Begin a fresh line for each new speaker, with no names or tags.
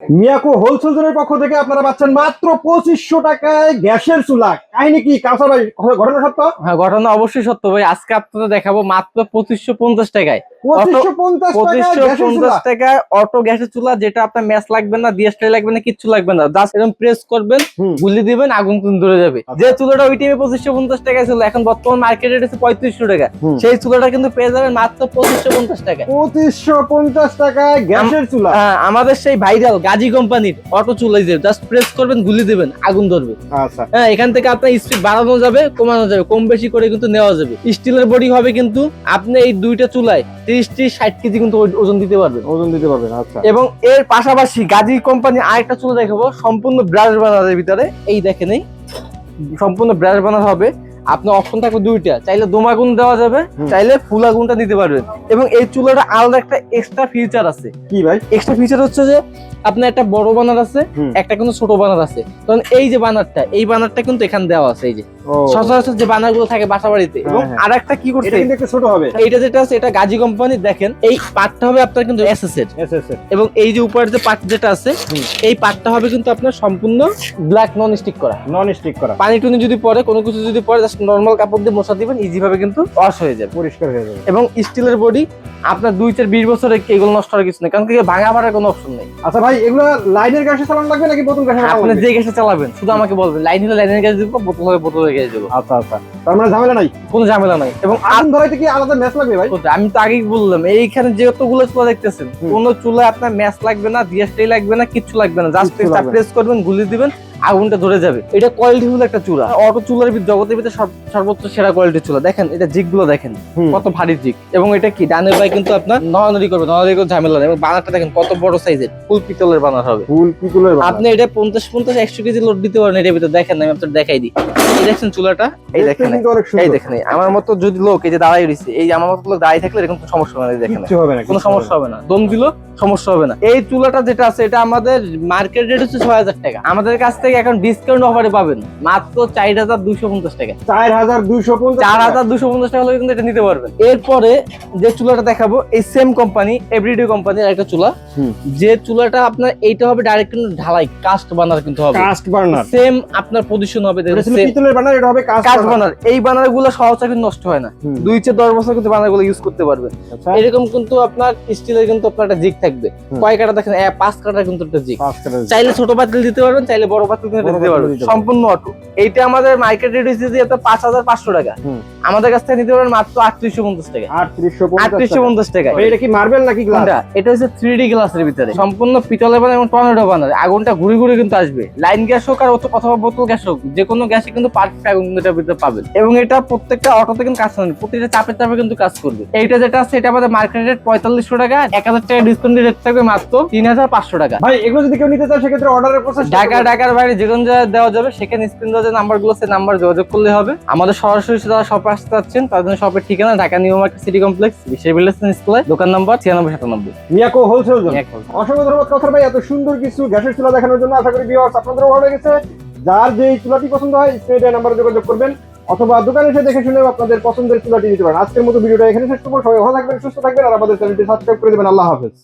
Miyako wholesale জোনের পক্ষ থেকে আপনারা পাচ্ছেন মাত্র পঁচিশশো টাকায় গ্যাসের চুলা। কাহিনী কি? কাঁচা ভাই ঘটনা সত্য?
হ্যাঁ ঘটনা অবশ্যই সত্য ভাই। আজকে আপনাদের দেখাবো মাত্র পঁচিশশো পঞ্চাশ টাকায়।
পঁচিশশো পঞ্চাশ টাকায়
পঁচিশশো
গ্যাসের
পঞ্চাশ
চুলা
টাকায় অটো গ্যাসের চুলা যেটা আপনার ম্যাচ লাগবে না ডিএসটাই লাগবে না কিচ্ছু লাগবে না। জাস্ট এরকম প্রেস করবেন। গুলি দিবেন আগুন ধরে যাবে।
আচ্ছা।
যে চুলাটা ওই টাইমে পঁচিশশো পঞ্চাশ টাকায় ছিল এখন বর্তমান মার্কেটে রেট পঁয়ত্রিশশো টাকা। সেই চুলাটা কিন্তু পেয়ে যাবেন মাত্র পঁচিশশো পঞ্চাশ টাকায়।
পঁচিশশো পঞ্চাশ টাকায় গ্যাসের চুলা।
আহ, আমাদের সেই ভাইরাল গাজী কোম্পানির অটো চুলাই যে জাস্ট প্রেস করবেন গুলি দিবেন আগুন ধরবে।
আচ্ছা।
হ্যাঁ এখান থেকে আপনার স্পিড বাড়ানো যাবে কমানো যাবে কম বেশি করে কিন্তু নেওয়া যাবে। স্টিলের বডি হবে কিন্তু আপনি এই দুইটা চুলায় তিরিশ ত্রিশ ষাট কেজি কিন্তু ওজন দিতে পারবেন।
ওজন দিতে পারবেন আচ্ছা।
এবং এর পাশাপাশি গাজী কোম্পানি আরেকটা চুলা দেখাবো সম্পূর্ণ ব্রাশ বানারের ভিতরে। এই দেখেন এই সম্পূর্ণ ব্রাশ বানার হবে। আপনার অপশন থাকবে দুইটা। চাইলে দোমা গুণ দেওয়া যাবে চাইলে ফুল আগুনটা দিতে পারবেন। এবং এই চুলাটা আলাদা একটা এক্সট্রা ফিচার আছে।
কি ভাই?
এক্সট্রা ফিচার হচ্ছে যে আপনার একটা বড় বানার আছে একটা কিন্তু ছোট বানার আছে। কারণ এই যে বানারটা এই বানারটা কিন্তু এখানে দেওয়া আছে এই যে। সচরাচর যে বানারগুলো থাকে বাসা বাড়িতে এবং
হ্যাঁ।
আর একটা কি করছে?
এটা কিন্তু ছোট হবে।
এইটা যেটা আছে এটা গাজী কোম্পানি দেখেন এই পার্টটা হবে আপনার কিন্তু এসএস এর
এস এস এস।
এবং এই যে উপরের যে পার্ট যেটা আছে এই পার্টটা হবে কিন্তু আপনার সম্পূর্ণ ব্ল্যাক নন স্টিক করা।
নন স্টিক করা।
পানি টুনি যদি পরে কোনো কিছু যদি পরে জাস্ট নর্মাল কাপড় দিয়ে মশা দিবেন ইজি ভাবে কিন্তু ওয়াশ হয়ে যাবে।
পরিষ্কার হয়ে যাবে।
এবং স্টিলের বডি আপনার দুই চার বিশ বছরে এগুলো নষ্ট হওয়ার কিছু নেই কারণ কি ভাঙা ভাড়ার কোনো অপশন নেই।
আচ্ছা ভাই এগুলো লাইনের গ্যাসে চালানো লাগবে নাকি বোতল গ্যাসে
আপনি যে গ্যাসে চালাবেন শুধু আমাকে বলবেন লাইন হলে লাইনের গ্যাস দিব বোতল হলে বোতলের দিব
আচ্ছা আচ্ছা। তার মানে ঝামেলা নাই?
কোনো ঝামেলা নাই। এবং
আগুন ধরাইতে কি আলাদা ম্যাচ লাগবে ভাই?
আমি তো আগেই বললাম এইখানে চুলা দেখতেছেন কোন চুলায় আপনার ম্যাচ লাগবে না ডিএসটাই লাগবে না কিচ্ছু লাগবে না। জাস্ট প্রেস করবেন গুলি দিবেন আগুনটা ধরে যাবে। এটা একটা চুলা। অটো চুলার ভিতর জগতের ভিতরে সর্বোচ্চ সেরা কোয়ালিটির চুলা। দেখেন এটা জিগগুলো দেখেন কত ভারী জিগ এবং এটা কি? ডানের ভাই কিন্তু আপনার নড়ানড়ি করবে নড়ানড়ি করে ঝামেলা নেই। এবং বানারটা দেখেন কত বড় সাইজের। ফুল পিতলের বানার হবে।
ফুল পিতলের
আপনি এটা পঞ্চাশ পঞ্চাশ একশো কেজি লোড দিতে পারেন এটার ভিতরে। দেখেন আমি আপনার দেখাই দিই। দেখছেন চুলাটা? এই দেখেন। এই দেখেন আমার মতো যদি লোক এই যে দাঁড়াই রয়েছে এই আমার মতো লোক দাঁড়িয়ে থাকলে এরকম কোনো সমস্যা হবে না এই দেখেন। কোনো সমস্যা হবে না। দম দিল সমস্যা হবে না। এই চুলাটা যেটা আছে এটা আমাদের মার্কেট রেট হচ্ছে ছয় হাজার টাকা। আমাদের কাছ থেকে এখন ডিসকাউন্ট অফারে পাবেন। মাত্র চার হাজার দুশো পঞ্চাশ টাকা।
চার হাজার দুইশো
চার হাজার দুশো পঞ্চাশ টাকা হলে কিন্তু এটা নিতে পারবেন। এরপরে যে চুলাটা দেখাবো এই সেম কোম্পানি এভরিডে কোম্পানির একটা চুলা। যে চুলাটা আপনার এইটা হবে ডাইরেক্ট কিন্তু ঢালাই কাস্ট বানার কিন্তু হবে।
কাস্ট বার্নার
সেম আপনার পজিশন হবে
পিতলের বার্নার এটা হবে কাস্ট
বানার এই বানারগুলো সহজে কিন্তু নষ্ট হয় না। দুই চেয়ে দশ বছর কিন্তু বানারগুলো ইউজ করতে পারবেন।
আচ্ছা।
এরকম কিন্তু আপনার স্টিলের কিন্তু আপনার একটা জিগ থাকবে। কয় কাটা দেখেন? পাঁচ কাটা কিন্তু একটা জিগ চাইলে ছোট পাতিল দিতে পারবেন চাইলে বড় পাতিল কিন্তু দিতে পারবেন। সম্পূর্ণ অটো এইটা আমাদের মার্কেট রেট হচ্ছে যে পাঁচ হাজার পাঁচশো টাকা। আমাদের কাছ থেকে নিতে পারবেন মাত্র আটত্রিশশো পঞ্চাশ টাকা।
আটত্রিশশো পঞ্চাশ টাকা। এটা কি মার্বেল নাকি গ্লাস?
এটা হচ্ছে থ্রি ডি গ্লাসের ভিতরে। সম্পূর্ণ পিতলের বানায় এবং টর্নেডো বানায় আগুনটা ঘুরে ঘুরে কিন্তু আসবে। লাইন গ্যাস হোক আর অথ- অথবা বোতল গ্যাস হোক যে কোনো গ্যাসে কিন্তু পারফেক্ট আগুন এটার ভিতরে পাবেন। এবং এটা প্রত্যেকটা অটোতে কিন্তু কাজ করবে প্রতিটা চাপে চাপে কিন্তু কাজ করবে। এইটা যেটা আছে এটা আমাদের মার্কেট রেট পঁয়তাল্লিশশো টাকা। এক হাজার টাকা ডিসকাউন্ট রেট থাকবে মাত্র তিন হাজার পাঁচশো টাকা।
ভাই এগুলো যদি কেউ নিতে চায় সেক্ষেত্রে অর্ডারের প্রসেস
ঢাকা ঢাকার বাইরে যে কোনো জায়গায় দেওয়া যাবে। সেখানে স্ক্রিন দেওয়া যে নাম্বারগুলো নাম্বার যোগাযোগ করলে হবে। আমাদের সরাসরি যারা শপে আসতে চাচ্ছেন তাদের শপের ঠিকানা Dhaka new market city complex বিশ্বের স্কুলে দোকান নাম্বার ছিয়ানব্বই সাতানব্বই।
মিয়াকো হোলসেল। অসংখ্য ধন্যবাদ কথার ভাই এত সুন্দর কিছু গ্যাসের চুলা দেখানোর জন্য আশা করি ভিউয়ার্স আপনাদেরও ভালো লেগেছে। যার যে চুলাটি পছন্দ হয় স্ক্রিনে নাম্বারে যোগাযোগ করবেন অথবা দোকানে এসে দেখে শুনে আপনাদের পছন্দের চুলাটি নিতে পারেন। আজকের মতো ভিডিওটা এখানে শেষ করব। সবাই ভালো থাকবেন সুস্থ থাকবেন আর আমাদের চ্যানেলটি সাবস্ক্রাইব করে দেবেন। আল্লাহ হাফেজ।